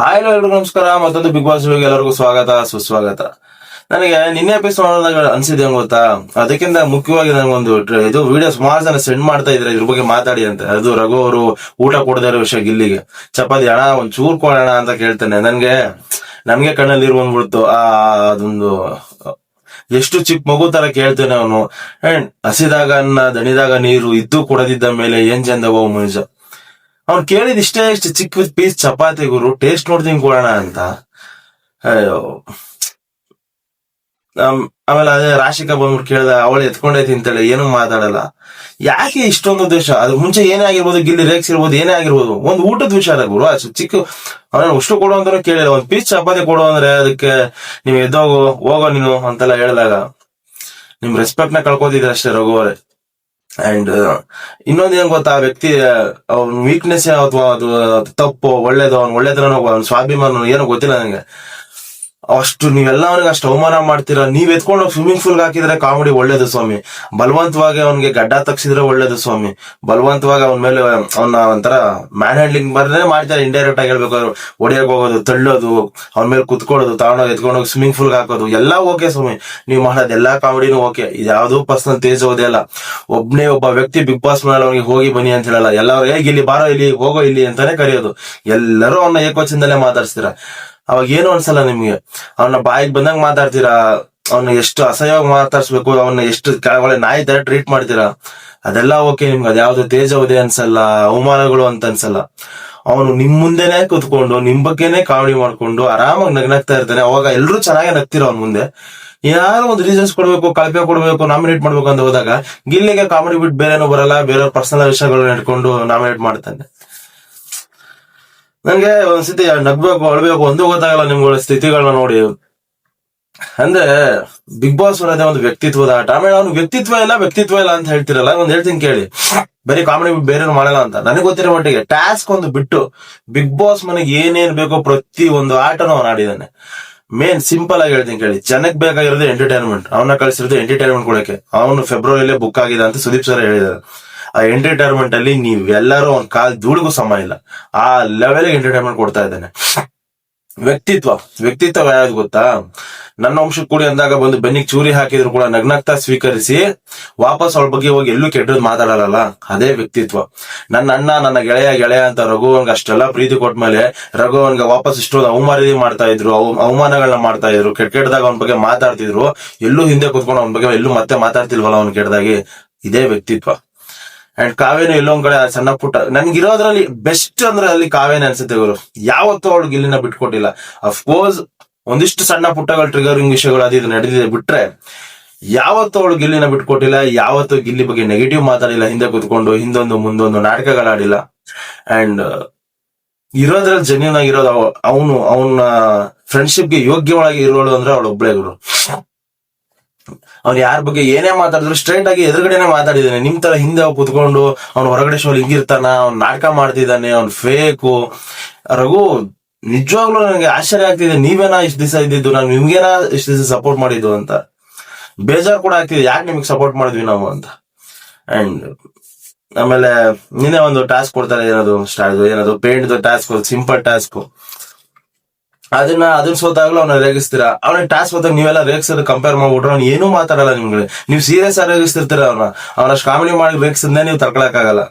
Hi ಎಲ್ಲರಿಗೂ ನಮಸ್ಕಾರ, ಮತ್ತೊಂದು ಬಿಗ್ ಬಾಸ್ ಎಲ್ಲರಿಗೂ ಸ್ವಾಗತ, ಸುಸ್ವಾಗತ. ನನಗೆ ನಿನ್ನೆ ಎಪಿಸೋಡ್ ಅನ್ಸಿದೆ ಗೊತ್ತಾ? ಅದಕ್ಕಿಂತ ಮುಖ್ಯವಾಗಿ ನನಗೊಂದು ಇದು ವಿಡಿಯೋ ಸುಮಾರು ಜನ ಸೆಂಡ್ ಮಾಡ್ತಾ ಇದ್ರೆ ಇದ್ರ ಬಗ್ಗೆ ಮಾತಾಡಿ ಅಂತ. ಅದು ರಘು ಅವರು ಊಟ ಕೊಡದೇ ವಿಷಯ ಗಿಲ್ಲಿಗೆ. ಚಪಾತಿ ಹಣ ಒಂದ್ ಚೂರ್ ಕೊಡೋಣ ಅಂತ ಕೇಳ್ತೇನೆ. ನನ್ಗೆ ನಮ್ಗೆ ಕಣ್ಣಲ್ಲಿ ಇರು ಬಂದ್ಬಿಡ್ತು. ಆ, ಅದೊಂದು, ಎಷ್ಟು ಚಿಕ್ಕ ಮಗು ತರ ಕೇಳ್ತೇನೆ ಅವನು. ಅಂಡ್ ಹಸಿದಾಗ ಅನ್ನ, ದಣಿದಾಗ ನೀರು, ಇದ್ದು ಕೊಡದಿದ್ದ ಮೇಲೆ ಏನ್ ಚಂದವೋ ಮನುಷ್ಯ. ಅವ್ನು ಕೇಳಿದ ಇಷ್ಟೇ ಇಷ್ಟು ಚಿಕ್ಕ ಪೀಸ್ ಚಪಾತಿ ಗುರು ಟೇಸ್ಟ್ ನೋಡ್ತೀನಿ ಕೊಡೋಣ ಅಂತ. ಅಯ್ಯೋ. ಆಮ್- ಆಮೇಲೆ ಅದೇ ರಾಶಿಕಾ ಬಂದ್ಬಿಟ್ಟು ಕೇಳ್ದ, ಅವಳು ಎತ್ಕೊಂಡೇ ತಿಂತಾಳೆ ಏನು ಮಾತಾಡಲ್ಲ. ಯಾಕೆ ಇಷ್ಟೊಂದು ದ್ವೇಷ? ಅದು ಮುಂಚೆ ಏನೇ ಆಗಿರ್ಬೋದು, ಗಿಲ್ಲಿ ರೇಕ್ಸ್ ಇರ್ಬೋದು, ಏನೇ ಆಗಿರ್ಬೋದು, ಒಂದು ಊಟದ ವಿಚಾರ ಗುರು. ಅಷ್ಟು ಚಿಕ್ಕ, ಅವನ ಉಷ್ಟು ಕೊಡು ಅಂತ ಕೇಳಿಲ್ಲ. ಒಂದು ಪೀಸ್ ಚಪಾತಿ ಕೊಡು ಅಂದ್ರೆ ಅದಕ್ಕೆ ನೀವು ಎದ್ದೋಗು, ಹೋಗೋ ನೀನು ಅಂತೆಲ್ಲ ಹೇಳಿದಾಗ, ನಿಮ್ ರೆಸ್ಪೆಕ್ಟ್ನ ಕಳ್ಕೊತಿದ್ರೆ ಅಷ್ಟೇ ರಘು ಅವರೇ. ಅಂಡ್ ಇನ್ನೊಂದ್ ಏನ್ ಗೊತ್ತಾ, ಆ ವ್ಯಕ್ತಿ ಅವ್ನ ವೀಕ್ನೆಸ್ ಅಥವಾ ಅದು ತಪ್ಪು, ಒಳ್ಳೇದು, ಅವ್ನ ಒಳ್ಳೆತನ ಅವ್ನ ಸ್ವಾಭಿಮಾನ ಏನೋ ಗೊತ್ತಿಲ್ಲ ನನಗೆ ಅಷ್ಟು ನೀವೆಲ್ಲ ಅವನಿಗೆ ಅಷ್ಟು ಅವಮಾನ ಮಾಡ್ತೀರಾ? ನೀವ್ ಎತ್ಕೊಂಡು ಸ್ವಿಮ್ಮಿಂಗ್ ಫುಲ್ ಹಾಕಿದ್ರೆ ಕಾಮಿಡಿ ಒಳ್ಳೇದು ಸ್ವಾಮಿ. ಬಲವಂತವಾಗಿ ಅವನಿಗೆ ಗಡ್ಡ ತಗ್ಸಿದ್ರೆ ಒಳ್ಳೇದು ಸ್ವಾಮಿ. ಬಲವಂತವಾಗಿ ಅವನ ಮೇಲೆ, ಅವನ ಒಂಥರ ಮ್ಯಾನ್ ಹ್ಯಾಂಡ್ಲಿಂಗ್ ಬರ್ದೇ ಮಾಡ್ತಾರೆ ಇಂಡೈರೆಕ್ಟ್ ಆಗಿ ಹೇಳ್ಬೇಕು. ಒಡೆಯಕ್ ಹೋಗೋದು, ತಳ್ಳೋದು, ಅವನ ಮೇಲೆ ಕುತ್ಕೊಳ್ಳೋದು ತಗೊಂಡೋಗಿ ಎತ್ಕೊಂಡೋಗಿ ಸ್ವಿಮ್ಮಿಂಗ್ ಪೂಲ್ ಹಾಕೋದು, ಎಲ್ಲ ಓಕೆ ಸ್ವಾಮಿ. ನೀವು ಮಾಡೋದು ಎಲ್ಲಾ ಕಾಮಿಡಿನೂ ಓಕೆ ಯಾವ್ದು ಪರ್ಸನಲ್ ತೇಜ್ ಹೋದೇ ಅಲ್ಲ ಒಬ್ನೇ ಒಬ್ಬ ವ್ಯಕ್ತಿ ಬಿಗ್ ಬಾಸ್ ಮೇಲೆ ಅವನಿಗೆ ಹೋಗಿ ಬನ್ನಿ ಅಂತ ಹೇಳಲ್ಲ. ಎಲ್ಲಾರು ಹೇಗೆ ಇಲ್ಲಿ ಬಾರೋ, ಇಲ್ಲಿ ಹೋಗೋ, ಇಲ್ಲಿ ಅಂತಾನೆ ಕರೆಯೋದು. ಎಲ್ಲರೂ ಅವನ್ನ ಏಕವಚನದಲ್ಲೇ ಮಾತಾಡ್ಸ್ತೀರಾ. ಅವಾಗ ಏನು ಅನ್ಸಲ್ಲ ನಿಮ್ಗೆ, ಅವನ ಬಾಯಿಗೆ ಬಂದಂಗ ಮಾತಾಡ್ತೀರಾ? ಅವನ್ನ ಎಷ್ಟು ಅಸಹ್ಯವಾಗಿ ಮಾತಾಡ್ಸ್ಬೇಕು ಅವನ್ನ ಎಷ್ಟು ಕೆಳಗಡೆ ನಾಯಿ ತರ ಟ್ರೀಟ್ ಮಾಡ್ತೀರಾ? ಅದೆಲ್ಲ ಓಕೆ ನಿಮ್ಗೆ ಅದ್ಯಾವ್ದು ಉದಯ ಅನ್ಸಲ್ಲ, ಅವಮಾನಗಳು ಅಂತ ಅನ್ಸಲ್ಲ. ಅವನು ನಿಮ್ ಮುಂದೆನೆ ಕುತ್ಕೊಂಡು, ನಿಮ್ ಬಗ್ಗೆನೆ ಕಾಮಿಡಿ ಮಾಡ್ಕೊಂಡು, ಆರಾಮಾಗಿ ನಗ್ನಾಗ್ತಾ ಇರ್ತಾನೆ. ಅವಾಗ ಎಲ್ಲರೂ ಚೆನ್ನಾಗಿ ನಗ್ತಿರೋ ಅವ್ನ ಮುಂದೆ? ಏನಾದ್ರು ಒಂದು ರೀಸನ್ಸ್ ಕೊಡ್ಬೇಕು, ಕಳಪೆ ಕೊಡ್ಬೇಕು ನಾಮಿನೇಟ್ ಮಾಡ್ಬೇಕು ಅಂತ ಹೋದಾಗ, ಗಿಲ್ಲಿಗೆ ಕಾಮಿಡಿ ಬಿಟ್ಟು ಬೇರೆನೂ ಬರಲ್ಲ ಬೇರೆ ಪರ್ಸನಲ್ ವಿಷಯಗಳನ್ನ ಇಟ್ಕೊಂಡು ನಾಮಿನೇಟ್ ಮಾಡ್ತಾನೆ. ನನ್ಗೆ ಒಂದ್ಸತಿ ನಗ್ಬೇಕು, ಅಳ್ಬೇಕು ಒಂದು ಗೊತ್ತಾಗಲ್ಲ ನಿಮ್ಗಳ ಸ್ಥಿತಿಗಳನ್ನ ನೋಡಿ. ಅಂದ್ರೆ ಬಿಗ್ ಬಾಸ್ ಅನ್ನೋದೇ ಒಂದು ವ್ಯಕ್ತಿತ್ವದ ಆಟ. ಆಮೇಲೆ ಅವ್ನು ವ್ಯಕ್ತಿತ್ವ ಇಲ್ಲ ವ್ಯಕ್ತಿತ್ವ ಇಲ್ಲ ಅಂತ ಹೇಳ್ತಿರಲ್ಲ, ಒಂದ್ ಹೇಳ್ತೀನಿ ಕೇಳಿ. ಬರೀ ಕಾಮಿಡಿ ಬೇರೆ ಮಾಡಲ್ಲ ಅಂತ. ನನಗೆ ಗೊತ್ತಿರೋ ಮಟ್ಟಿಗೆ ಟಾಸ್ಕ್ ಒಂದು ಬಿಟ್ಟು ಬಿಗ್ ಬಾಸ್ ಮನೆಗೆ ಏನೇನ್ ಬೇಕೋ ಪ್ರತಿ ಒಂದು ಆಟನೂ ಅವ್ನು ಆಡಿದಾನೆ. ಮೇನ್ ಸಿಂಪಲ್ ಆಗಿ ಹೇಳ್ತೀನಿ ಕೇಳಿ. ಜನಕ್ಕೆ ಬೇಕಾಗಿರೋದು ಎಂಟರ್ಟೈನ್ಮೆಂಟ್ ಅವನ್ನ ಕಳಿಸಿರೋದು ಎಂಟರ್ಟೈನ್ಮೆಂಟ್ ಕೊಡಕ್ಕೆ. ಅವನು ಫೆಬ್ರವರಿಯಲ್ಲೇ ಬುಕ್ ಆಗಿದೆ ಅಂತ ಸುದೀಪ್ ಸರ್ ಹೇಳಿದ್ದಾರೆ ಆ ಎಂಟರ್ಟೈನ್ಮೆಂಟ್ ಅಲ್ಲಿ ನೀವೆಲ್ಲರೂ ಒಂದ್ ಕಾಲ್ ಧೂಳಿಗೂ ಸಮ ಇಲ್ಲ. ಆ ಲೆವೆಲ್ ಎಂಟರ್ಟೈನ್ಮೆಂಟ್ ಕೊಡ್ತಾ ಇದ್ದಾನೆ. ವ್ಯಕ್ತಿತ್ವ ವ್ಯಕ್ತಿತ್ವ ಯಾವ್ದು ಗೊತ್ತಾ? ನನ್ನ ವಂಶಕ್ಕೆ ಕೂಡಿ ಅಂದಾಗ ಬಂದು ಬೆನ್ನಿಗೆ ಚೂರಿ ಹಾಕಿದ್ರು ಕೂಡ ನಗ್ನಗ್ತಾ ಸ್ವೀಕರಿಸಿ ವಾಪಸ್ ಅವಳ ಬಗ್ಗೆ ಹೋಗಿ ಎಲ್ಲೂ ಕೆಟ್ಟದ್ ಮಾತಾಡಲ್ಲ. ಅದೇ ವ್ಯಕ್ತಿತ್ವ. ನನ್ನ ಅಣ್ಣ, ನನ್ನ ಗೆಳೆಯ ಗೆಳೆಯ ಅಂತ ರಘುವನ್ಗೆ ಅಷ್ಟೆಲ್ಲ ಪ್ರೀತಿ ಕೊಟ್ಮೇಲೆ ರಘುವನ್ಗೆ ವಾಪಸ್ ಇಷ್ಟೊಂದು ಅವಮಾನ ಮಾಡ್ತಾ ಇದ್ರು, ಅವ- ಅವಮಾನಗಳನ್ನ ಮಾಡ್ತಾ ಇದ್ರು, ಕೆಟ್ಟ ಕೆಟ್ಟದಾಗ ಅವನ ಬಗ್ಗೆ ಮಾತಾಡ್ತಿದ್ರು, ಎಲ್ಲೂ ಹಿಂದೆ ಕುತ್ಕೊಂಡು ಅವನ ಬಗ್ಗೆ ಎಲ್ಲೂ ಮತ್ತೆ ಮಾತಾಡ್ತಿಲ್ವಲ್ಲ ಅವ್ನ ಕೆಟ್ಟದಾಗಿ? ಇದೇ ವ್ಯಕ್ತಿತ್ವ. ಅಂಡ್ ಕಾವೇನು ಎಲ್ಲೊಂದ್ ಕಡೆ ಸಣ್ಣ ಪುಟ್ಟ ನನ್ಗಿರೋದ್ರಲ್ಲಿ ಬೆಸ್ಟ್ ಅಂದ್ರೆ ಅಲ್ಲಿ ಕಾವೇನ ಅನ್ಸುತ್ತೆ ಗುರು. ಯಾವತ್ತೂ ಅವಳು ಗಿಲ್ಲಿನ ಬಿಟ್ಕೊಟ್ಟಿಲ್ಲ. ಅಫ್ಕೋರ್ಸ್ ಒಂದಿಷ್ಟು ಸಣ್ಣ ಪುಟ್ಟಗಳ ಟ್ರಿಗರಿಂಗ್ ವಿಷಯಗಳು ಅದು ನಡೆದಿದೆ ಬಿಟ್ರೆ, ಯಾವತ್ತು ಅವಳು ಗಿಲ್ಲಿನ ಬಿಟ್ಕೊಟ್ಟಿಲ್ಲ, ಯಾವತ್ತು ಗಿಲ್ಲಿ ಬಗ್ಗೆ ನೆಗೆಟಿವ್ ಮಾತಾಡಿಲ್ಲ, ಹಿಂದೆ ಕುತ್ಕೊಂಡು, ಹಿಂದೊಂದು, ಮುಂದೊಂದು ನಾಟಕಗಳಾಡಿಲ್ಲ. ಅಂಡ್ ಇರೋದ್ರಲ್ಲಿ ಜೆನ್ಯೂನ್ ಆಗಿರೋದು ಅವನು ಅವನ ಫ್ರೆಂಡ್ಶಿಪ್ಗೆ ಯೋಗ್ಯವಾಗಿ ಇರೋಳು ಅಂದ್ರೆ ಅವಳು ಒಬ್ಳೆ ಗುರು. ಅವ್ನು ಯಾರ ಬಗ್ಗೆ ಏನೇ ಮಾತಾಡಿದ್ರು ಸ್ಟ್ರೈಟ್ ಆಗಿ ಎದುರುಗಡೆನೆ ಮಾತಾಡಿದಾನೆ. ನಿಮ್ ತರ ಹಿಂದೆ ಕುತ್ಕೊಂಡು ಅವ್ನು ಹೊರಗಡೆ ಶೋಲ್ ಹಿಂಗಿರ್ತಾನ, ಅವ್ನ್ ನಾಟಕ ಮಾಡ್ತಿದ್ದಾನೆ ಅವ್ನ್ ಫೇಕು ರಘು, ನಿಜವಾಗ್ಲೂ ನನಗೆ ಆಶ್ಚರ್ಯ ಆಗ್ತಿದೆ. ನೀವೇನಾ ಇಷ್ಟು ದಿವಸ ಇದ್ದಿದ್ದು? ನಾನು ನಿಮ್ಗೇನ ಇಷ್ಟು ದಿವಸ ಸಪೋರ್ಟ್ ಮಾಡಿದ್ದು ಅಂತ. ಬೇಜಾರ್ ಕೂಡ ಆಗ್ತಿದೆ. ಯಾಕೆ ನಿಮಗೆ ಸಪೋರ್ಟ್ ಮಾಡಿದ್ವಿ ನಾವು ಅಂತ. ಅಂಡ್ ಆಮೇಲೆ ನಿನ್ನೆ ಒಂದು ಟಾಸ್ಕ್ ಕೊಡ್ತಾರೆ ಏನದು ಸ್ಟಾರ್ಟ್ ಏನದು ಪೇಂಟ್ ಟಾಸ್ಕ್ ಸಿಂಪಲ್ ಟಾಸ್ಕ್ ಅದನ್ನ ಅದನ್ನ ಸೋತಾಗ್ಲೂ ಅವ್ನ ರೇಗಿಸ್ತೀರಾ? ಅವನ ಟಾಸ್ಕ್ ಹೋದಾಗ ನೀವೆಲ್ಲ ರೇಗಿಸೋದು ಕಂಪೇರ್ ಮಾಡ್ಬಿಟ್ರೆ ಅವ್ನು ಏನೂ ಮಾತಾಡಲ್ಲ ನಿಮ್ಗೆ. ನೀವು ಸೀರಿಯಸ್ ಆಗಿ ರೇಗಿಸ್ತಿರ್ತೀರ ಅವ್ನ? ಅವನಷ್ಟು ಕಾಮಿಡಿ ಮಾಡಿ ರೇಗಿಸಿದ್ನೇ ನೀವು ತಡ್ಕೊಳಕ್ಕಾಗಲ್ಲ.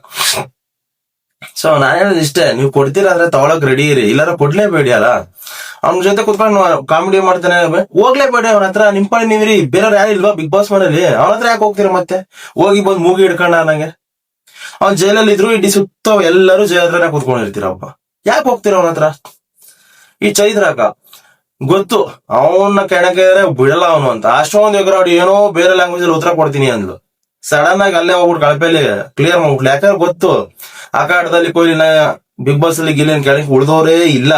ಸೊ ನಾನು ಹೇಳೋದು ಇಷ್ಟೇ, ನೀವು ಕೊಡ್ತೀರಾ ಅಂದ್ರೆ ತಗೊಳಕ್ ರೆಡಿ ಇರಿ. ಇಲ್ಲಾರ ಕೊಡ್ಲೇಬೇಡಿ ಅಲ್ಲ. ಅವ್ನ ಜೊತೆ ಕುತ್ಕೊಂಡು ಕಾಮಿಡಿ ಮಾಡ್ತಾನೆ ಹೋಗ್ಲೇಬೇಡಿ ಅವನ ಹತ್ರ, ನಿಮ್ ಪಾಡಿ ನೀವ್ರಿ, ಬೇರೆಯವ್ರು ಯಾರು ಇಲ್ವಾ ಬಿಗ್ ಬಾಸ್ ಮನೇಲಿ ಅವನ ಹತ್ರ ಯಾಕೆ ಹೋಗ್ತೀರಾ ಮತ್ತೆ? ಹೋಗಿ ಬಂದು ಮೂಗಿ ಹಿಡ್ಕೊಂಡ ನಂಗೆ. ಅವ್ನ್ ಜೈಲಲ್ಲಿ ಇದ್ರು ಇಡೀ ಸುತ್ತ ಎಲ್ಲರೂ ಜೈಲ್ ಹತ್ರನೇ ಕುತ್ಕೊಂಡಿರ್ತೀರಪ್ಪ. ಯಾಕೆ ಹೋಗ್ತೀರ ಅವನ ಹತ್ರ? ಈ ಚೈತ್ರಕ ಗೊತ್ತು, ಅವನ್ನ ಕೆಣಕೆ ಬಿಡಲ್ಲ ಅವನು ಅಂತ. ಅಷ್ಟೊಂದು ಎಗರಾಡಿ ಏನೋ ಬೇರೆ ಲ್ಯಾಂಗ್ವೇಜ್ ಅಲ್ಲಿ ಉತ್ತರ ಕೊಡ್ತೀನಿ ಅಂದ್ಲು. ಸಡನ್ ಆಗಿ ಅಲ್ಲೇ ಹೋಗ್ಬಿಟ್ಟು ಕಳಪೆಲಿ ಕ್ಲಿಯರ್ ಮಾಡ್ಬಿಟ್ಲು. ಯಾಕಂದ್ರೆ ಗೊತ್ತು, ಆ ಕಾಟದಲ್ಲಿ ಕೊಹ್ಲಿನ ಬಿಗ್ ಬಾಸ್ ಅಲ್ಲಿ ಗಿಲ್ಲಿನ ಕೆಳಗೆ ಉಳ್ದೋರೇ ಇಲ್ಲ.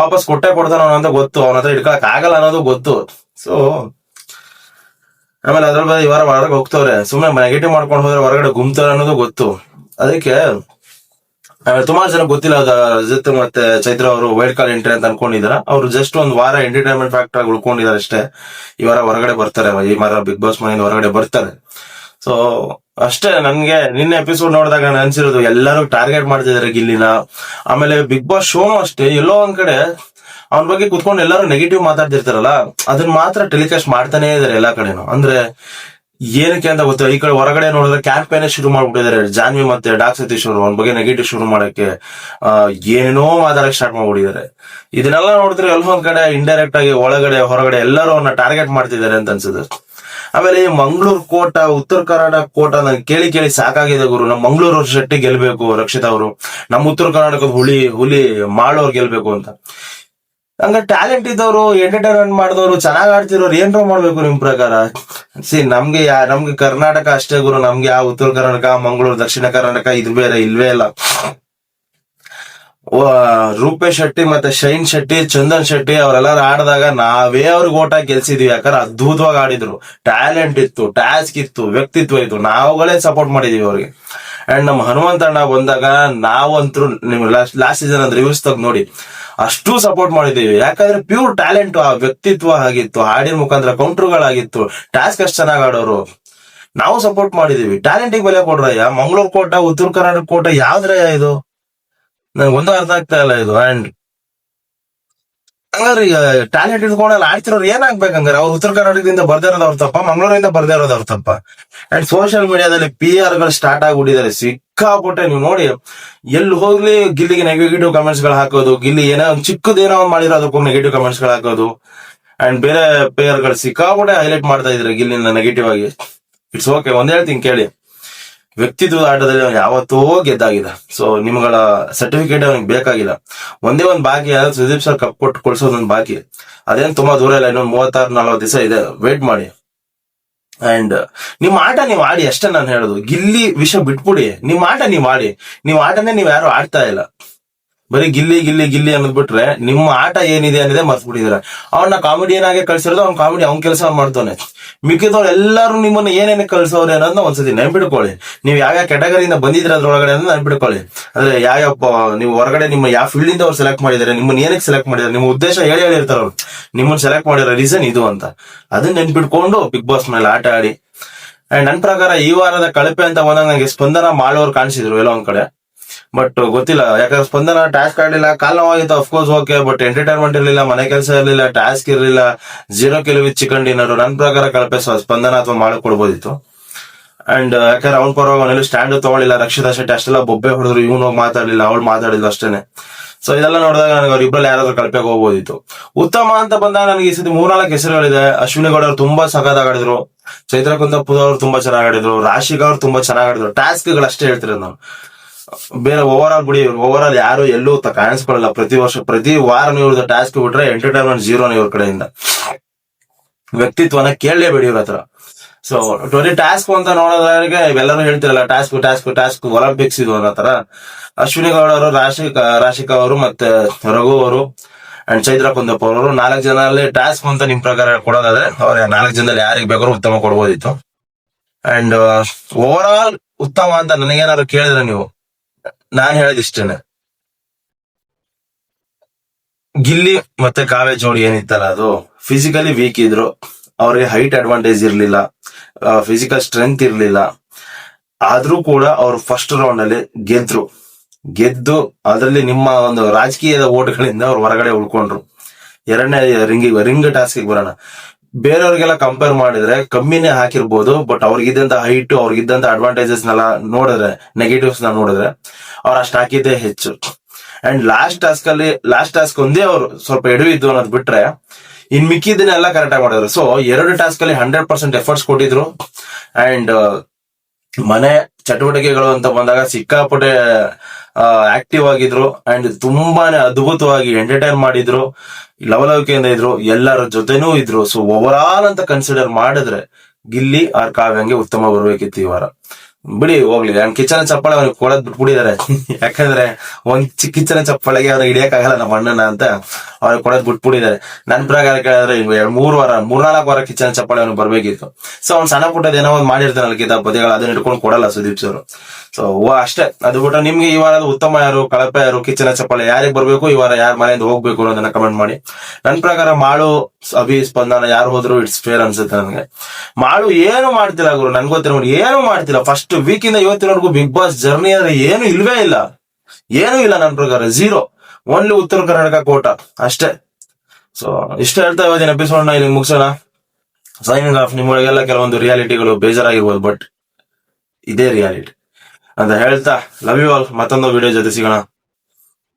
ವಾಪಸ್ ಕೊಟ್ಟೆ ಕೊಡ್ತಾನ ಅಂತ ಗೊತ್ತು. ಅವನ ಹತ್ರ ಹಿಡ್ಕೊಳಕ್ ಆಗಲ್ಲ ಅನ್ನೋದು ಗೊತ್ತು. ಸೊ ಆಮೇಲೆ ಅದ್ರ ಬಗ್ಗೆ ಇವಾರ ಹೊರಗೆ ಹೋಗ್ತವ್ರೆ. ಸುಮ್ಮನೆ ನೆಗೆಟಿವ್ ಮಾಡ್ಕೊಂಡು ಹೋದ್ರೆ ಹೊರಗಡೆ ಗುಮ್ತಾರೆ ಅನ್ನೋದು ಗೊತ್ತು. ಅದಕ್ಕೆ ಸುಮಾರು ಜನ ಗೊತ್ತಿಲ್ಲ ರಜತ್ ಮತ್ತೆ ಚೈತ್ರ ಅವರು ವೈಲ್ಡ್ ಕಾರ್ಡ್ ಎಂಟ್ರಿ ಅಂತ ಅನ್ಕೊಂಡಿದಾರ. ಅವ್ರು ಜಸ್ಟ್ ಒಂದು ವಾರ ಎಂಟರ್ಟೈನ್ಮೆಂಟ್ ಫ್ಯಾಕ್ಟರ್ ಆಗಿ ಉಳ್ಕೊಂಡಿದ್ದಾರೆ ಅಷ್ಟೇ. ಈ ವಾರ ಹೊರಗಡೆ ಬರ್ತಾರೆ, ಈ ವಾರ ಬಿಗ್ ಬಾಸ್ ಮನೆಯಿಂದ ಹೊರಗಡೆ ಬರ್ತಾರೆ. ಸೊ ಅಷ್ಟೇ ನನ್ಗೆ ನಿನ್ನೆ ಎಪಿಸೋಡ್ ನೋಡಿದಾಗ ಅನ್ಸಿರೋದು, ಎಲ್ಲರೂ ಟಾರ್ಗೆಟ್ ಮಾಡ್ತಿದಾರೆ ಗಿಲ್ಲಿನ. ಆಮೇಲೆ ಬಿಗ್ ಬಾಸ್ ಶೋನು ಅಷ್ಟೇ, ಎಲ್ಲೋ ಒಂದ್ ಕಡೆ ಅವನ ಬಗ್ಗೆ ಕುತ್ಕೊಂಡು ಎಲ್ಲರೂ ನೆಗೆಟಿವ್ ಮಾತಾಡ್ತಿರ್ತಾರಲ್ಲ ಅದನ್ನ ಮಾತ್ರ ಟೆಲಿಕಾಸ್ಟ್ ಮಾಡ್ತಾನೆ ಇದಾರೆ ಎಲ್ಲಾ ಕಡೆನು. ಅಂದ್ರೆ ಏನಕ್ಕೆ ಅಂತ ಗೊತ್ತಿಲ್ಲ. ಈ ಕಡೆ ಹೊರಗಡೆ ನೋಡಿದ್ರೆ ಕ್ಯಾಂಪೇನ್ ಶುರು ಮಾಡ್ಬಿಟ್ಟಿದ್ದಾರೆ. ಜಾನ್ವಿ ಮತ್ತೆ ಡಾಕ್ ಸತೀಶ್ ಅವರು ಒಂದ್ ಬಗ್ಗೆ ನೆಗೆಟಿವ್ ಶುರು ಮಾಡಕ್ಕೆ ಏನೇನೋ ಮಾತಾಡಕ್ ಸ್ಟಾರ್ಟ್ ಮಾಡ್ಬಿಟ್ಟಿದ್ದಾರೆ. ಇದನ್ನೆಲ್ಲ ನೋಡಿದ್ರೆ ಎಲ್ಲೊಂದ್ ಕಡೆ ಇಂಡೈರೆಕ್ಟ್ ಆಗಿ ಒಳಗಡೆ, ಹೊರಗಡೆ ಎಲ್ಲರೂ ಅವ್ರನ್ನ ಟಾರ್ಗೆಟ್ ಮಾಡ್ತಿದ್ದಾರೆ ಅಂತ ಅನ್ಸುತ್ತೆ. ಆಮೇಲೆ ಈ ಮಂಗಳೂರು ಕೋಟ, ಉತ್ತರ ಕರ್ನಾಟಕ ಕೋಟ ನನ್ ಕೇಳಿ ಕೇಳಿ ಸಾಕಾಗಿದೆ ಗುರು. ನಮ್ಮ ಮಂಗಳೂರು ಶೆಟ್ಟಿ ಗೆಲ್ಬೇಕು, ರಕ್ಷಿತ್ ಅವರು. ನಮ್ಮ ಉತ್ತರ ಕರ್ನಾಟಕದ ಹುಲಿ ಹುಲಿ ಮಾಡೋರ್ ಗೆಲ್ಬೇಕು ಅಂತ. ಹಂಗ ಟ್ಯಾಲೆಂಟ್ ಇದ್ದವರು ಎಂಟರ್ಟೈನ್ಮೆಂಟ್ ಮಾಡಿದವರು, ಚೆನ್ನಾಗ್ ಆಡ್ತಿರೋರು ಏನ್ರ ಮಾಡ್ಬೇಕು ನಿಮ್ ಪ್ರಕಾರ? ಸಿ, ನಮ್ಗೆ ಯಾ, ನಮ್ಗೆ ಕರ್ನಾಟಕ ಅಷ್ಟೇ ಗುರು, ನಮ್ಗೆ ಯಾವ ಉತ್ತರ ಕರ್ನಾಟಕ, ಮಂಗಳೂರು, ದಕ್ಷಿಣ ಕರ್ನಾಟಕ, ಇದು ಬೇರೆ, ಇಲ್ವೇ ಇಲ್ಲ. ರೂಪೇಶ್ ಶೆಟ್ಟಿ ಮತ್ತೆ ಶೈನ್ ಶೆಟ್ಟಿ, ಚಂದನ್ ಶೆಟ್ಟಿ ಅವರೆಲ್ಲರೂ ಆಡಿದಾಗ ನಾವೇ ಅವ್ರಿಗೆ ಓಟ ಗೆಲ್ಸಿದ್ವಿ. ಯಾಕಂದ್ರೆ ಅದ್ಭುತವಾಗಿ ಆಡಿದ್ರು. ಟ್ಯಾಲೆಂಟ್ ಇತ್ತು ಟಾಸ್ಕ್ ಇತ್ತು, ವ್ಯಕ್ತಿತ್ವ ಇತ್ತು. ನಾವುಗಳೇ ಸಪೋರ್ಟ್ ಮಾಡಿದೀವಿ ಅವ್ರಿಗೆ. ಅಂಡ್ ನಮ್ಮ ಹನುಮಂತ ಅಣ್ಣ ಬಂದಾಗ ನಾವಂತರೂ ನಿಮ್ಗೆ ಲಾಸ್ಟ್ ಲಾಸ್ಟ್ ಸೀಸನ್ ಅಂದ್ರೆ ರಿವ್ಯೂಸ್ ತಗ್ ನೋಡಿ, ಅಷ್ಟು ಸಪೋರ್ಟ್ ಮಾಡಿದೀವಿ ಯಾಕಂದ್ರೆ ಪ್ಯೂರ್ ಟ್ಯಾಲೆಂಟ್ ಆ, ವ್ಯಕ್ತಿತ್ವ ಆಗಿತ್ತು, ಹಾಡಿನ ಮುಖಾಂತರ ಕೌಂಟ್ರುಗಳಾಗಿತ್ತು ಟಾಸ್ಕ್ ಅಷ್ಟು ಚೆನ್ನಾಗಿ ಆಡೋರು. ನಾವು ಸಪೋರ್ಟ್ ಮಾಡಿದೀವಿ ಟ್ಯಾಲೆಂಟಿಗೆ ಬೆಲೆ ಕೊಡ್ರಯ್ಯ. ಮಂಗಳೂರು ಕೋಟ, ಉತ್ತರ ಕರ್ನಾಟಕ ಕೋಟ ಯಾವ್ದ್ರಯ್ಯ ಇದು? ನನಗೆ ಒಂದು ಅರ್ಥ ಆಗ್ತಾ ಇಲ್ಲ ಇದು. ಅಂಡ್ ಹಂಗಾದ್ರೆ ಈಗ ಟ್ಯಾಲೆಂಟ್ ಇಟ್ಕೊಂಡೆಲ್ಲ ಆಡ್ತಿರೋರು ಹಂಗಾರೆ ಅವ್ರು ಉತ್ತರ ಕರ್ನಾಟಕದಿಂದ ಬರ್ದೇ ಇರೋದು ತಪ್ಪ, ಮಂಗಳೂರಿಂದ ಬರ್ದೇ ತಪ್ಪ. ಅಂಡ್ ಸೋಷಿಯಲ್ ಮೀಡಿಯಾದಲ್ಲಿ ಪಿ ಆರ್ಗಳು ಸ್ಟಾರ್ಟ್ ಆಗ್ಬಿಟ್ಟಿದ್ದಾರೆ. ಸಿಕ್ಕಾಪಟ್ಟೆ ನೀವು ನೋಡಿ, ಎಲ್ಲಿ ಹೋಗ್ಲಿ ಗಿಲ್ಲಿಗೆ ನೆಗೆಟಿವ್ ಕಮೆಂಟ್ಸ್ಗಳು ಹಾಕೋದು, ಗಿಲ್ಲಿ ಏನೋ ಒಂದ್ ಚಿಕ್ಕದೇನೋ ಒಂದ್ ಮಾಡಿರೋ ಅದಕ್ಕೂ ನೆಗೆಟಿವ್ ಕಮೆಂಟ್ಸ್ಗಳು ಹಾಕೋದು. ಅಂಡ್ ಬೇರೆ ಪ್ಲೇಯರ್ಗಳು ಸಿಕ್ಕಾಪಟ್ಟೆ ಹೈಲೈಟ್ ಮಾಡ್ತಾ ಇದ್ರೆ ಗಿಲ್ಲಿನ ನೆಗೆಟಿವ್ ಆಗಿ. ಇಟ್ಸ್ ಓಕೆ ಒಂದ್ ಹೇಳ್ತೀನಿ, ಕೇಳಿ. ವ್ಯಕ್ತಿತ್ವದ ಆಟದಲ್ಲಿ ಅವ್ನು ಯಾವತ್ತೋ ಗೆದ್ದಾಗಿದೆ ಸೊ ನಿಮ್ಗಳ ಸರ್ಟಿಫಿಕೇಟ್ ಅವನಿಗೆ ಬೇಕಾಗಿಲ್ಲ. ಒಂದೇ ಒಂದ್ ಬಾಕಿ ಆದ್ರೆ ಸುದೀಪ್ ಸರ್ ಕಪ್ ಕೊಟ್ಟು ಕೊಡ್ಸೋದೊಂದ್ ಬಾಕಿ. ಅದೇನ್ ತುಂಬಾ ದೂರ ಇಲ್ಲ, ಇನ್ನೊಂದು ಮೂವತ್ತಾರು, ನಲ್ವತ್ತು ದಿವಸ ಇದೆ. ವೇಟ್ ಮಾಡಿ. ಅಂಡ್ ನಿಮ್ ಆಟ ನೀವ್ ಆಡಿ, ಅಷ್ಟೇ ನಾನು ಹೇಳೋದು. ಗಿಲ್ಲಿ ವಿಷಯ ಬಿಟ್ಬಿಡಿ. ನಿಮ್ ಆಟ ನೀವ್ ಆಡಿ. ನೀವ್ ಆಟನೇ ನೀವ್ ಯಾರು ಆಡ್ತಾ ಇಲ್ಲ. ಬರೀ ಗಿಲ್ಲಿ ಗಿಲ್ಲಿ ಗಿಲ್ಲಿ ಅನ್ನೋದ್ ಬಿಟ್ರೆ ನಿಮ್ಮ ಆಟ ಏನಿದೆ ಅನ್ನೋದೇ ಮರ್ತ್ಬಿಟ್ಟಿದಾರೆ. ಅವ್ನ ಕಾಮಿಡಿಯನ್ ಆಗಿ ಕಳ್ಸಿರೋದು ಅವ್ನ ಕಾಮಿಡಿ ಅವ್ನ ಕೆಲಸ ಮಾಡ್ತಾನೆ ಮಿಕ್ಕಿದವ್ರು ಎಲ್ಲರೂ ನಿಮ್ಮನ್ನ ಏನೇನು ಕಳ್ಸೋರೆ ಅನ್ನೋದನ್ನ ಒಂದ್ಸತಿ ನೆನ್ಪಿಡ್ಕೊಳ್ಳಿ ನೀವು ಯಾವ್ಯಾವ ಕೆಟಗರಿಯಿಂದ ಬಂದಿದ್ರೆ ಅದ್ರೊಳಗಡೆ ಅನ್ನೋದು ನೆನ್ಪಿಡ್ಕೊಳ್ಳಿ ಅಂದ್ರೆ ಯಾವ ನೀವು ಹೊರಗಡೆ ನಿಮ್ಮ ಯಾವ ಫೀಲ್ಡ್ ಇಂದ ಅವ್ರು ಸೆಲೆಕ್ಟ್ ಮಾಡಿದ್ದಾರೆ ನಿಮ್ಮನ್ನ ಏನಕ್ಕೆ ಸೆಲೆಕ್ಟ್ ಮಾಡಿದ್ದಾರೆ ನಿಮ್ಮ ಉದ್ದೇಶ ಹೇಳಿ ಹೇಳಿರ್ತಾರ ಅವ್ರು. ನಿಮ್ಮನ್ನ ಸೆಲೆಕ್ಟ್ ಮಾಡಿರೋ ರೀಸನ್ ಇದು ಅಂತ. ಅದನ್ನ ನೆನ್ಪಿಟ್ಕೊಂಡು ಬಿಗ್ ಬಾಸ್ ಮೇಲೆ ಆಟ ಆಡಿ. ಅಂಡ್ ನನ್ ಪ್ರಕಾರ ಈ ವಾರದ ಕಳಪೆ ಅಂತ ಬಂದಾಗ ನನಗೆ ಸ್ಪಂದನ ಮಾಡೋರು ಕಾಣಿಸಿದ್ರು ಎಲ್ಲೋ ಒಂದ್ ಕಡೆ. ಬಟ್ ಗೊತ್ತಿಲ್ಲ, ಯಾಕಂದ್ರೆ ಸ್ಪಂದನ ಟಾಸ್ಕ್ ಆಡ್ಲಿಲ್ಲ ಕಾಲ್ ನೋವಾಗಿತ್ತು of course okay but entertainment ಇರಲಿಲ್ಲ, ಮನೆ ಕೆಲಸ ಇರಲಿಲ್ಲ ಟಾಸ್ಕ್ ಇರ್ಲಿಲ್ಲ zero kilo with chicken dinner ನನ್ ಪ್ರಕಾರ ಕಳಪೆ ಸ್ಪಂದನ ಅಥವಾ ಮಾಡಿ ಕೊಡ್ಬೋದಿತ್ತು. ಅಂಡ್ ಯಾಕಂದ್ರೆ ಅವ್ನ ಪರವಾಗಿ ಅವನಲ್ಲಿ ಸ್ಟ್ಯಾಂಡ್ ತಗೊಳ್ಳಿಲ್ಲ ರಕ್ಷಿತಾ ಶೆಟ್ಟಿ ಅಷ್ಟೆಲ್ಲ ಬೊಬ್ಬೆ ಹೊಡೆದ್ರು, ಇವನು ಹೋಗಿ ಮಾತಾಡಲಿಲ್ಲ, ಅವಳು ಮಾತಾಡಿಲ್ಲ ಅಷ್ಟೇನೆ. ಸೊ ಇದೆಲ್ಲ ನೋಡಿದಾಗ ನನಗೆ ಅವ್ರ ಇಬ್ಬರಲ್ಲಿ ಯಾರಾದ್ರೂ ಕಳಪೆಗೆ ಹೋಗ್ಬೋದಿತ್ತು. ಉತ್ತಮ ಅಂತ ಬಂದಾಗ ನನಗೆ ಈ ಸತಿ ಮೂರ್ನಾಲ್ಕು ಹೆಸರುಗಳಿದೆ. ಅಶ್ವಿನಿ ಗೌಡ ತುಂಬಾ ಸಖತ್ ಆಡಿದ್ರು ಚೈತ್ರ ಕುಂದಪ್ಪ ಅವ್ರು ತುಂಬಾ ಚೆನ್ನಾಗಿ ಆಡಿದ್ರು ರಾಶಿಗ ಅವ್ರು ತುಂಬಾ ಚೆನ್ನಾಗಿ ಆಡಿದ್ರು ಟಾಸ್ಕ್ಗಳು ಅಷ್ಟೇ ಹೇಳ್ತಿರೋದು ನಾನು. ಬೇರೆ ಓವರ್ ಆಲ್ ಬಿಡಿ ಓವರ್ ಆಲ್ ಯಾರು ಎಲ್ಲೂ ಕಾಣಿಸ್ಕೊಳ್ಳಲ್ಲ ಪ್ರತಿ ವರ್ಷ, ಪ್ರತಿ ವಾರ ಇವ್ರದ್ದು ಟಾಸ್ಕ್ ಬಿಟ್ರೆ ಎಂಟರ್ಟೈನ್ಮೆಂಟ್ ಜೀರೋನ ಇವ್ರ ಕಡೆಯಿಂದ. ವ್ಯಕ್ತಿತ್ವನ ಕೇಳಲೇಬೇಡಿ ಇವ್ರ ಹತ್ರ. ಸೊ ಟ್ವೆಂಟಿ ಟಾಸ್ಕ್ ಅಂತ ನೋಡೋದ್ರಿಗೆ ಇವೆಲ್ಲರೂ ಹೇಳ್ತಿರಲ್ಲ ಟಾಸ್ಕ್ ಟಾಸ್ಕ್ ಟಾಸ್ಕ್ ಒಲಿಂಪಿಕ್ಸ್ ಇದು ಅನ್ನೋ ತರ ಅಶ್ವಿನಿ ಗೌಡ ಅವರು, ರಾಶಿಕ್, ರಾಶಿಕಾ ಅವರು ಮತ್ತೆ ರಘು ಅವರು ಅಂಡ್ ಚೈತ್ರ ಕುಂದಪ್ಪ ಅವರು, ನಾಲ್ಕು ಜನ ಅಲ್ಲಿ ಟಾಸ್ಕ್ ಅಂತ ನಿಮ್ ಪ್ರಕಾರ ಕೊಡೋದಾದ್ರೆ ಅವ್ರ ನಾಲ್ಕು ಜನದಲ್ಲಿ ಯಾರಿಗೆ ಬೇಕಾದ್ರೂ ಉತ್ತಮ ಕೊಡ್ಬೋದಿತ್ತು. ಅಂಡ್ ಓವರ್ ಆಲ್ ಉತ್ತಮ ಅಂತ ನನಗೇನಾದ್ರು ಕೇಳಿದ್ರೆ ನೀವು? ನಾನ್ ಹೇಳೋದಿಷ್ಟೇನೆ ಗಿಲ್ಲಿ ಮತ್ತೆ ಕಾವೇ ಜೋಡಿ ಏನಿತ್ತಲ್ಲ ಅದು? ಫಿಸಿಕಲಿ ವೀಕ್ ಇದ್ರು. ಅವ್ರಿಗೆ ಹೈಟ್ ಅಡ್ವಾಂಟೇಜ್ ಇರ್ಲಿಲ್ಲ. ಫಿಸಿಕಲ್ ಸ್ಟ್ರೆಂತ್ ಇರ್ಲಿಲ್ಲ. ಆದ್ರೂ ಕೂಡ ಅವ್ರು ಫಸ್ಟ್ ರೌಂಡ್ ಅಲ್ಲಿ ಗೆದ್ರು. ಗೆದ್ದು ಅದರಲ್ಲಿ ನಿಮ್ಮ ಒಂದು ರಾಜಕೀಯದ ಓಟ್ಗಳಿಂದ ಅವ್ರು ಹೊರಗಡೆ ಉಳ್ಕೊಂಡ್ರು. ಎರಡನೇ ರಿಂಗ್ ರಿಂಗ್ ಟಾಸ್ಕ್ ಬರೋಣ. ಬೇರೆಯವ್ರಿಗೆಲ್ಲ ಕಂಪೇರ್ ಮಾಡಿದ್ರೆ ಕಮ್ಮಿನೇ ಹಾಕಿರ್ಬೋದು ಬಟ್ ಅವ್ರಿಗಿದ್ದಂತ ಹೈಟ್ ಅವ್ರಿಗಿದ್ದಂತ ಅಡ್ವಾಂಟೇಜಸ್ ನೆಲ್ಲ ನೋಡಿದ್ರೆ ನೆಗೆಟಿವ್ಸ್ನ ನೋಡಿದ್ರೆ ಅವ್ರು ಅಷ್ಟು ಹಾಕಿದ್ದೇ ಹೆಚ್ಚು. ಅಂಡ್ ಲಾಸ್ಟ್ ಟಾಸ್ಕ್ ಅಲ್ಲಿ ಲಾಸ್ಟ್ ಟಾಸ್ಕ್ ಒಂದೇ ಅವ್ರು ಸ್ವಲ್ಪ ಎಡವಿ ಇದ್ದು ಅನ್ನೋದು ಬಿಟ್ರೆ ಇನ್ ಮಿಕ್ಕಿದ್ದನ್ನೆಲ್ಲ ಕರೆಕ್ಟ್ ಆಗಿ ಮಾಡಿದ್ರು. ಸೊ ಎರಡು ಟಾಸ್ಕ್ ಅಲ್ಲಿ ಹಂಡ್ರೆಡ್ ಪರ್ಸೆಂಟ್ ಎಫರ್ಟ್ಸ್ ಕೊಟ್ಟಿದ್ರು. ಅಂಡ್ ಮನೆ ಚಟುವಟಿಕೆಗಳು ಅಂತ ಬಂದಾಗ ಸಿಕ್ಕಾಪಟ್ಟೆ ಆಕ್ಟಿವ್ ಆಗಿದ್ರು ಅಂಡ್ ತುಂಬಾನೇ ಅದ್ಭುತವಾಗಿ ಎಂಟರ್ಟೈನ್ ಮಾಡಿದ್ರು. ಲವಲವಿಕೆಯಿಂದ ಇದ್ರು, ಎಲ್ಲರ ಜೊತೆನೂ ಇದ್ರು. ಸೊ ಓವರ್ ಆಲ್ ಅಂತ ಕನ್ಸಿಡರ್ ಮಾಡಿದ್ರೆ, ಗಿಲ್ಲಿ ಆರ್ ಕಾವ್ಯಂಗೆ ಉತ್ತಮ ಬರ್ಬೇಕಿತ್ತು ಈ ವಾರ. ಬಿಡಿ, ಹೋಗ್ಲಿ. ಅವ್ನ್ ಕಿಚನ್ ಚಪ್ಪಾಳೆ ಅವ್ನಿಗೆ ಕೊಡದ್ ಬಿಟ್ಬಿಟ್ಟಿದ್ದಾರೆ ಯಾಕಂದ್ರೆ, ಒಂದ್ ಕಿಚನ್ ಚಪ್ಪಾಳೆಗೆ ಹಿಡಿಯಕ್ ಆಗಲ್ಲ ನಮ್ಮ ಅಣ್ಣನ ಅಂತ. ಅವ್ರಿಗೆ ಕೊಡೋದು ಬಿಟ್ಬಿಟ್ಟಿದ್ದಾರೆ. ನನ್ ಪ್ರಕಾರ ಕೇಳಿದ್ರೆ ಮೂರ್ ವಾರ, ಮೂರ್ನಾಲ್ಕು ವಾರ ಕಿಚನ್ ಚಪ್ಪಾಳೆ ಅವ್ನು ಬರ್ಬೇಕಿತ್ತು. ಸೊ ಅವ್ನು ಸಣ್ಣ ಪುಟ್ಟದ ಏನೋ ಒಂದು ಮಾಡಿರ್ತಾನಲ್ಲ ಕಿತಾಬ್ ಪದ್ಯಗಳು ಅದನ್ನ ಇಟ್ಕೊಂಡು ಕೊಡಲ್ಲ ಸುದೀಪ್ ಸರ್. ಸೊ ಅಷ್ಟೇ. ಅದು ಬಿಟ್ಟು ನಿಮ್ಗೆ ಈ ವಾರದ ಉತ್ತಮ ಯಾರು, ಕಳಪೆ ಯಾರು, ಕಿಚನ ಚಪ್ಪಾಳೆ ಯಾರಿಗೆ ಬರ್ಬೇಕು, ಈ ವಾರ ಯಾರ ಮನೆಯಿಂದ ಹೋಗ್ಬೇಕು ಅನ್ನೋದನ್ನ ಕಮೆಂಟ್ ಮಾಡಿ. ನನ್ ಪ್ರಕಾರ ಮಾಳು ಅಭಿ ಸ್ಪಂದನ ಯಾರು ಹೋದ್ರು ಇಟ್ಸ್ ಫೇರ್ ಅನ್ಸುತ್ತೆ ನನಗೆ. ಮಾಳು ಏನು ಮಾಡ್ತಿಲ್ಲ ಗುರು, ನನ್ಗೆ ಗೊತ್ತಿರೋ ಏನು ಮಾಡ್ತಿಲ್ಲ. ಫಸ್ಟ್ ವೀಕ್ ಇಂದ ಇವತ್ತಿನವರೆಗೂ ಬಿಗ್ ಬಾಸ್ ಜರ್ನಿ ಅಂದ್ರೆ ಏನು ಇಲ್ವೇ ಇಲ್ಲ. ಏನು ಇಲ್ಲ ನನ್ನ ಪ್ರಕಾರ ಝೀರೋ ಓನ್ಲಿ ಉತ್ತರ ಕರ್ನಾಟಕ ಕೋಟ, ಅಷ್ಟೇ. ಸೊ ಇಷ್ಟ ಹೇಳ್ತಾ ಇವತ್ತಿನ ಎಪಿಸೋಡ್ನ ಇಲ್ಲಿ ಮುಗಿಸೋಣ. ಸೈನಿಂಗ್ ಆಫ್ ನಿಮ್ಮೊಳಗೆಲ್ಲ ಕೆಲವೊಂದು ರಿಯಾಲಿಟಿಗಳು ಬೇಜಾರಾಗಿರ್ಬೋದು ಬಟ್ ಇದೇ ರಿಯಾಲಿಟಿ ಅಂತ ಹೇಳ್ತಾ ಲವ್ ಯು ಆಲ್ ಮತ್ತೊಂದು ವಿಡಿಯೋ ಜೊತೆ ಸಿಗೋಣ.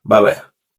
ಬಾಯ್ ಬಾಯ್